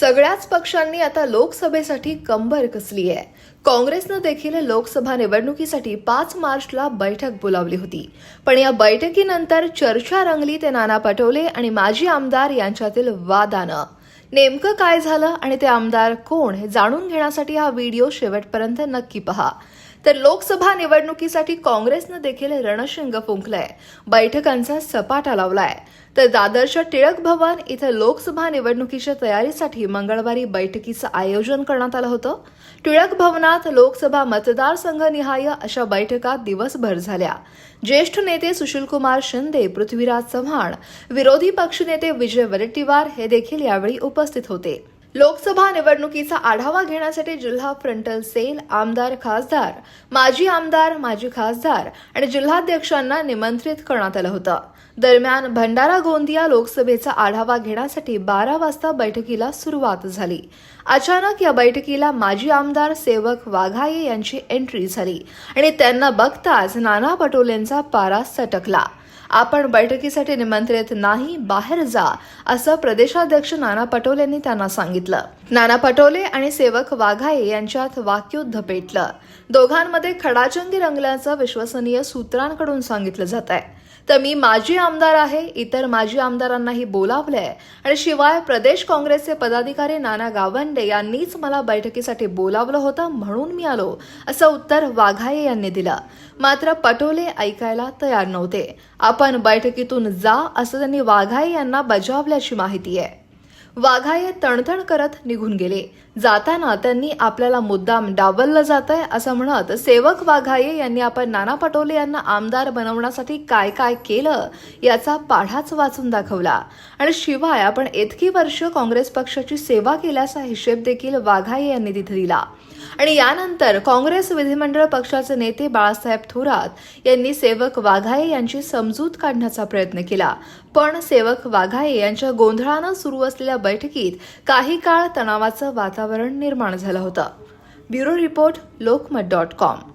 सगळ्याच पक्षांनी आता लोकसभेसाठी कंबर कसली आहे. काँग्रेसनं देखील लोकसभा निवडणुकीसाठी पाच मार्चला बैठक बोलावली होती. पण या बैठकीनंतर चर्चा रंगली ते नाना पटोले आणि माजी आमदार यांच्यातील वादानं नेमकं काय झालं आणि ते आमदार कोण हे जाणून घेण्यासाठी हा व्हिडिओ शेवटपर्यंत नक्की पहा. तर लोकसभा निवडणुकीसाठी काँग्रेसनं देखील रणशिंग फुंकलंय. बैठकांचा सपाटा लावलाय. तर दादरच्या टिळक भवन इथं लोकसभा निवडणुकीच्या तयारीसाठी मंगळवारी बैठकीचं आयोजन करण्यात आलं होतं. टिळक भवनात लोकसभा मतदारसंघनिहाय अशा बैठका दिवसभर झाल्या. ज्येष्ठ नेते सुशीलकुमार शिंदे पृथ्वीराज चव्हाण विरोधी पक्षनेते विजय वडेट्टीवार हे देखील यावेळी उपस्थित होते. लोकसभा निवडणुकीचा आढावा घेण्यासाठी जिल्हा फ्रंटल सेल आमदार खासदार माजी आमदार माजी खासदार आणि जिल्हाध्यक्षांना निमंत्रित करण्यात आलं होतं. दरम्यान भंडारा गोंदिया लोकसभेचा आढावा घेण्यासाठी बारा वाजता बैठकीला सुरुवात झाली. अचानक या बैठकीला माजी आमदार सेवक वाघाये यांची एंट्री झाली आणि त्यांना बघताच नाना पटोलेंचा पारा सटकला. आपण बैठकीसाठी निमंत्रित नाही बाहेर जा असं प्रदेशाध्यक्ष नाना पटोलेंनी त्यांना सांगितलं. सांगितलं. नाना पटोले आणि सेवक वाघाये यांच्यात वाक्युद्ध पेटलं. दोघांमध्ये खडाजंगी रंगल्याचं विश्वसनीय सूत्रांकडून सांगितलं जात आहे तर मी माजी आमदार आहे इतर माजी आमदारांनाही बोलावलंय. आणि शिवाय प्रदेश काँग्रेसचे पदाधिकारी नाना गावंडे यांनीच मला बैठकीसाठी बोलावलं होतं म्हणून मी आलो असं उत्तर वाघाये यांनी दिलं. मात्र पटोले ऐकायला तयार नव्हते. आपण बैठकीतून जा असं त्यांनी वाघाये यांना बजावल्याची माहिती आहे. वाघाये तणतण करत निघून गेले. जाताना त्यांनी आपल्याला मुद्दाम डावललं जात आहे असं म्हणत सेवक वाघाये यांनी आपण नाना पटोले यांना आमदार बनवण्यासाठी काय काय केलं याचा पाढाच वाचून दाखवला. आणि शिवाय आपण इतकी वर्ष काँग्रेस पक्षाची सेवा केल्याचा हिशेब देखील वाघाये यांनी तिथे दिला. आणि यानंतर काँग्रेस विधिमंडळ पक्षाचे नेते बाळासाहेब थोरात यांनी सेवक वाघाये यांची समजूत काढण्याचा प्रयत्न केला. पण सेवक वाघाये यांच्या गोंधळानं सुरू असलेल्या बैठकीत काही काळ तणावाचं वातावरण निर्माण झालं होतं. Bureau report Lokmat dot com.